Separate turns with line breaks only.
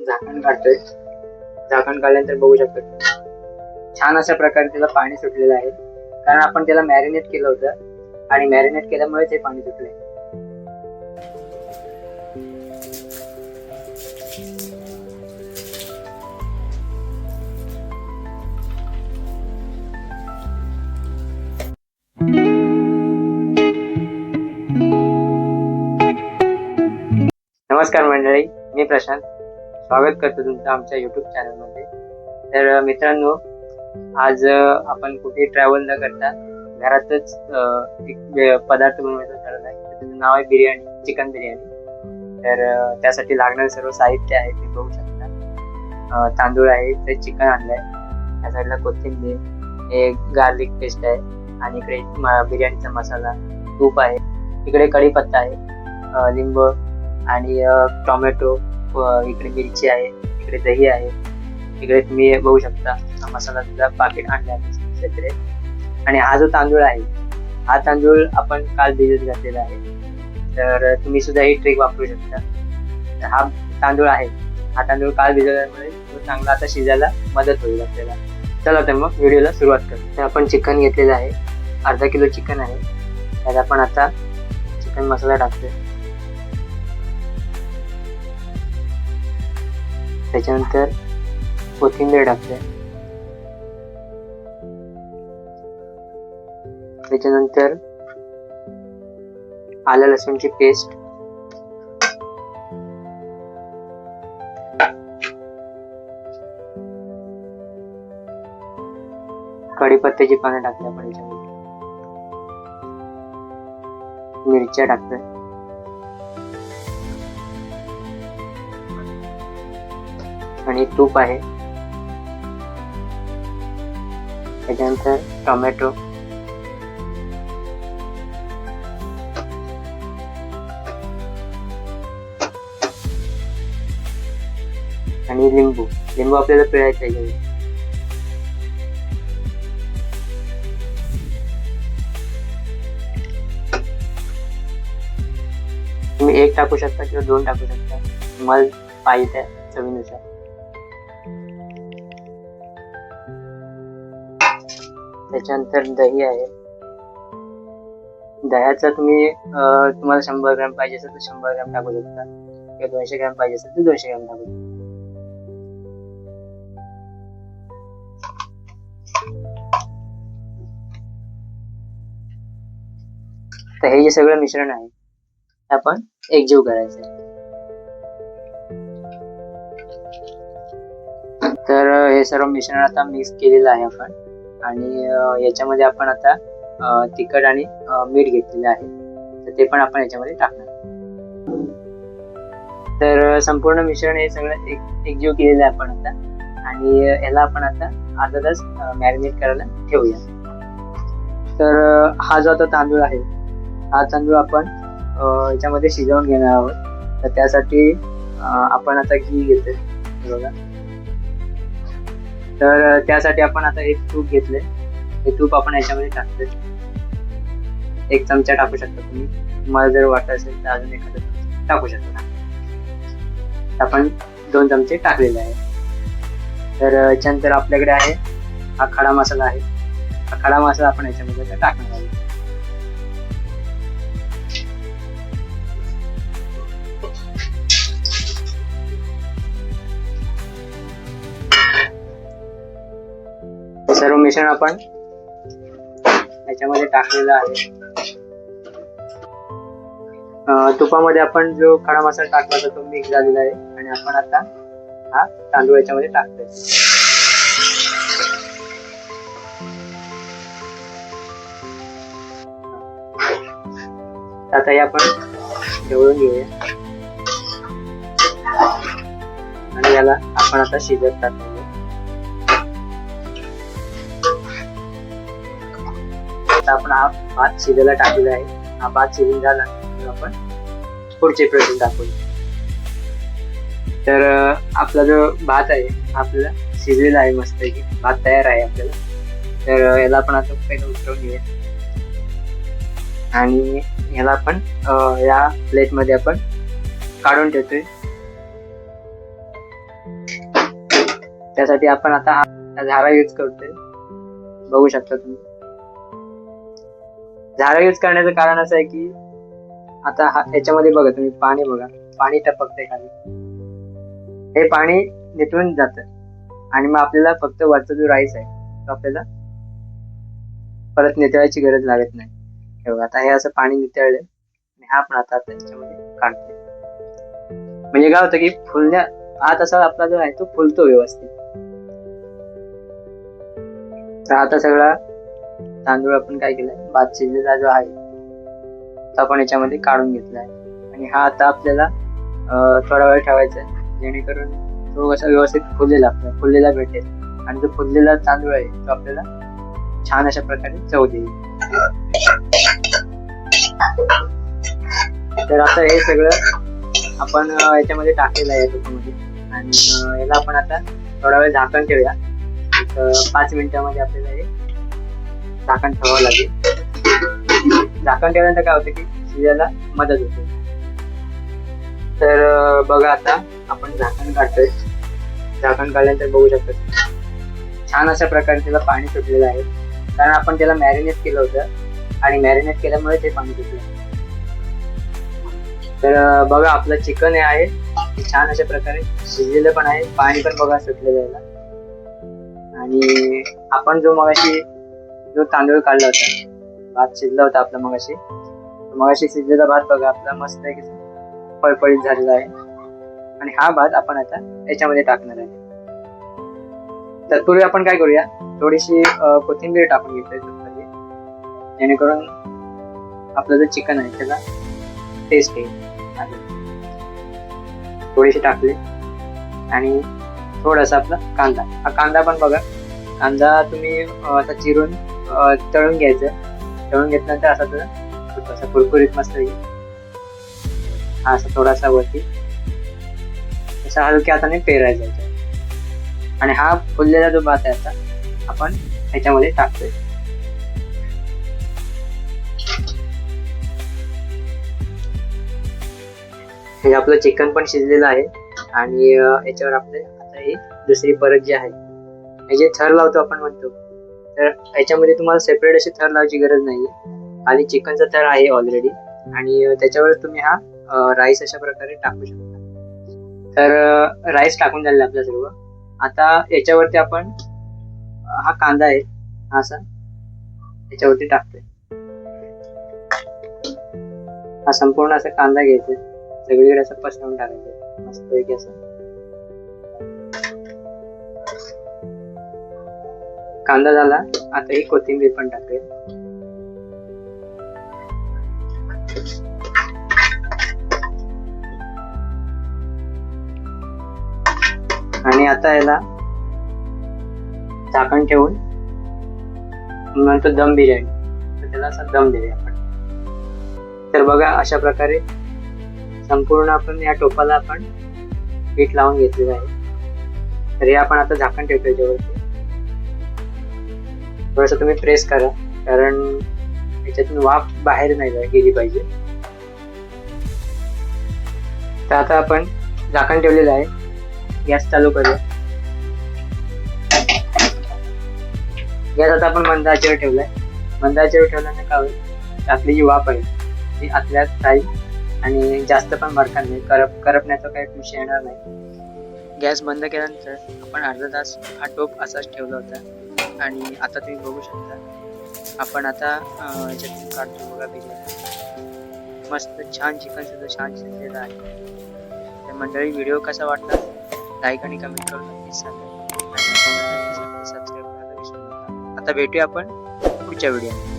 आपण झाकण काढतोय. झाकण काढल्यानंतर बघू शकतो. छान अशा प्रकारे त्याला पाणी सुटलेलं आहे. कारण आपण त्याला मॅरिनेट केलं होतं आणि मॅरिनेट केल्यामुळे ते पाणी सुटले नमस्कार मंडळी मी प्रशांत. स्वागत करतो तुमचं आमच्या युट्यूब चॅनलमध्ये तर मित्रांनो आज आपण कुठे ट्रॅव्हल न करता घरातच एक पदार्थ बनवायचं ठरवलं आहे. त्याचं नाव आहे बिर्याणी चिकन बिर्याणी. तर त्यासाठी लागणारं सर्व साहित्य आहे ते बघू शकता. तांदूळ आहे ते चिकन आणलं आहे त्या साईडला कोथिंबीर हे गार्लिक पेस्ट आहे. आणि इकडे बिर्याणीचा मसाला तूप आहे. इकडे कढीपत्ता आहे लिंब आणि टोमॅटो इकडे मिरची आहे इकडे दही आहे. इकडे तुम्ही बघू शकता हा मसाला सुद्धा पाकिट आणला आहे आणि हा जो तांदूळ आहे हा तांदूळ आपण काल भिजत घातलेला आहे. तर तुम्ही सुद्धा ही ट्रिक वापरू शकता. हा तांदूळ आहे हा तांदूळ काल भिजवल्यामुळे तो चांगला आता शिजायला मदत होईल आपल्याला. चला तर मग व्हिडिओला सुरुवात करू. तर आपण चिकन घेतलेलं आहे अर्धा किलो चिकन आहे. त्यात आपण आता चिकन मसाला टाकतोय. त्याच्यानंतर कोथिंबीर टाकते. त्याच्यानंतर आलं लसूणची पेस्ट कढीपत्त्याची पानं टाकते आपण मिरच्या टाकतोय. आणि तूप आहे. त्याच्यानंतर टोमॅटो आणि लिंबू. लिंबू आपल्याला पिळायचा आहे. तुम्ही एक टाकू शकता किंवा दोन टाकू शकता. तुम्हाला पाहिजे त्या चवीनुसार. त्याच्यानंतर दही आहे. दह्याचा तुम्ही तुम्हाला शंभर ग्रॅम पाहिजे असेल तर शंभर ग्रॅम टाकू शकता. किंवा दोनशे ग्रॅम पाहिजे असेल तर दोनशे ग्रॅम टाकू शकता. तर हे जे सगळं मिश्रण आहे आपण एकजीव करायचं आहे. तर हे सर्व मिश्रण आता मिक्स केलेलं आहे आपण. आणि याच्यामध्ये आपण आता तिखट आणि मीठ घेतलेलं आहे. तर ते पण आपण याच्यामध्ये टाकणार. तर संपूर्ण मिश्रण हे सगळं एक एकजीव केलेलं आहे आपण आता. आणि याला आपण आता अर्धा तास मॅरिनेट करायला ठेवूया. तर हा जो आता तांदूळ आहे हा तांदूळ आपण याच्यामध्ये शिजवून घेणार आहोत. तर त्यासाठी आपण आता घी घेतोय. बघा. तर त्यासाठी आपण आता एक तूप घेतले हे तूप आपण याच्यामध्ये टाकतोय. एक चमचा टाकू शकता तुम्ही. तुम्हाला जर वाटत असेल तर अजून एखादा टाकू शकता. आपण दोन चमचे टाकलेले आहे तर याच्यानंतर आपल्याकडे आहे. हा खडा मसाला आहे. हा खडा मसाला आपण याच्यामध्ये टाकणार आहे मिश्रण आपण याच्यामध्ये टाकलेलं आहे. तुपामध्ये आपण जो खडा मसाला टाकला होता तो मिक्स झालेला आहे. आणि आपण आता हा तांदूळ याच्यामध्ये टाकतोय. आता हे आपण जवळून घेऊया. आणि याला आपण आता शिजत टाकूया. आता आपण हा भात शिजायला टाकलेला आहे. हा भात शिजून झाला. आपण पुढचे प्रश्न टाकूया तर आपला जो भात आहे आपला शिजलेला आहे मस्त भात तयार आहे आपल्याला. तर याला आपण आता पहिलं उतरवून घेऊया. आणि ह्याला आपण या प्लेटमध्ये आपण काढून ठेवतोय. त्यासाठी आपण आता झारा यूज करतोय. बघू शकता तुम्ही. झारा यूज करण्याचं कारण असं आहे की आता हा याच्यामध्ये बघा तुम्ही पाणी बघा. पाणी टपकतंय खाली. हे पाणी निथळून जात. आणि मग आपल्याला फक्त वरचा जो राईस आहे तो आपल्याला परत नितळायची गरज लागत नाही. हे बघा आता हे असं पाणी नितळलं आणि हा पण आता त्याच्यामध्ये काढतोय. म्हणजे काय होतं की फुलण्या भात असा आपला जो आहे तो फुलतो व्यवस्थित. तर आता सगळा तांदूळ आपण काय केलाय? भात शिजलेला जो आहे तो आपण याच्यामध्ये काढून घेतलाय. आणि हा आता आपल्याला थोडा वेळ ठेवायचा आहे जेणेकरून तो कसा व्यवस्थित फुललेला आपल्याला फुललेला भेटेल. आणि जो फुललेला तांदूळ आहे तो आपल्याला छान अशा प्रकारे चव देईल. तर आता हे सगळं आपण याच्यामध्ये टाकलेलं आहे त्याच्यामध्ये. आणि याला आपण आता थोडा वेळ झाकण ठेवूया. पाच मिनिटामध्ये आपल्याला हे झाकण ठेवावं लागेल. झाकण ठेवल्यानंतर काय होतं की शिजायला मदत होते. तर बघा आता आपण झाकण काढतोय. झाकण काढल्यानंतर बघू शकतो छान अशा प्रकारे त्याला पाणी सुटलेलं आहे. कारण आपण त्याला मॅरिनेट केलं होतं. आणि मॅरिनेट केल्यामुळे ते पाणी सुटलं तर बघा आपलं चिकन हे आहे. ते छान अशा प्रकारे शिजलेलं पण आहे. पाणी पण बघा सुटलेलं आहे आणि आपण जो मगाशी जो तांदूळ काढला होता. भात शिजला होता आपला मगाशी. मगाशी शिजलेला भात बघा आपला मस्त आहे की फळफळीत झालेला आहे. आणि हा भात आपण आता याच्यामध्ये टाकणार आहे. तत्पूर्वी आपण काय करूया? थोडीशी कोथिंबीर टाकून घेतोय जेणेकरून आपलं जे चिकन आहे त्याला टेस्ट येईल. थोडीशी टाकली. आणि थोडासा आपला कांदा. हा कांदा पण बघा. कांदा तुम्ही आता चिरून तळून घ्यायचं. तळून घेतल्यानंतर असा तो असा कुरकुरीत मस्त येईल हा असा थोडासा वरती. असा हलक्या हाताने पेरायचा आणि हा फुललेला जो भात आहे आता आपण ह्याच्यामध्ये टाकतोय. हे आपलं चिकन पण शिजलेलं आहे. आणि याच्यावर आपले आता ही दुसरी परत जी आहे हे जे थर लावतो आपण म्हणतो तर याच्यामध्ये तुम्हाला सेपरेट अशी थर लावायची गरज नाहीये. खाली चिकनचा थर आहे ऑलरेडी आणि त्याच्यावर तुम्ही हा राईस अशा प्रकारे टाकू शकता. तर राईस टाकून झालेला आपल्या सर्व. आता याच्यावरती आपण हा कांदा आहे. हा असा. याच्यावरती टाकतोय. हा संपूर्ण असा कांदा घ्यायचा सगळीकडे असं पसरवून टाकायचं मस्त असं. कांदा झाला आता ही कोथिंबीर पण टाकूया. आणि आता याला झाकण ठेवून म्हणतो दम बिर्याणी. तर त्याला असा दम देऊया आपण. तर बघा अशा प्रकारे संपूर्ण आपण या टोपाला आपण पीठ लावून घेतलेलं आहे. तर हे आपण आता झाकण ठेवतो याच्यावरती. थोडस तुम्ही प्रेस करा. कारण याच्यातून वाफ बाहेर नाही गेली पाहिजे. तर आता आपण झाकण ठेवलेलं आहे. गॅस चालू करूया. गॅस आता आपण मंद आचेवर ठेवलाय. मंद आचेवर ठेवल्याने काय होईल? आपली जी वाफ आहे ती आतल्यात राहील आणि जास्त पण भरकन नाही. करप करपण्याचा काही विषय येणार नाही. गॅस बंद केल्यानंतर आपण अर्धा तास हा टोप असाच ठेवला होता. आणि आता तुम्ही बघू शकता. आपण आता अं, याच्यातून काढतो बघा बिर्याणी मस्त छान चिकन सुद्धा छान शिजलेलं आहे. तर मंडळी व्हिडिओ कसा वाटला? लाईक आणि कमेंट करून नक्कीच सांगा. आणि सबस्क्राईब करायला विसरू नका आता भेटूया आपण पुढच्या व्हिडिओमध्ये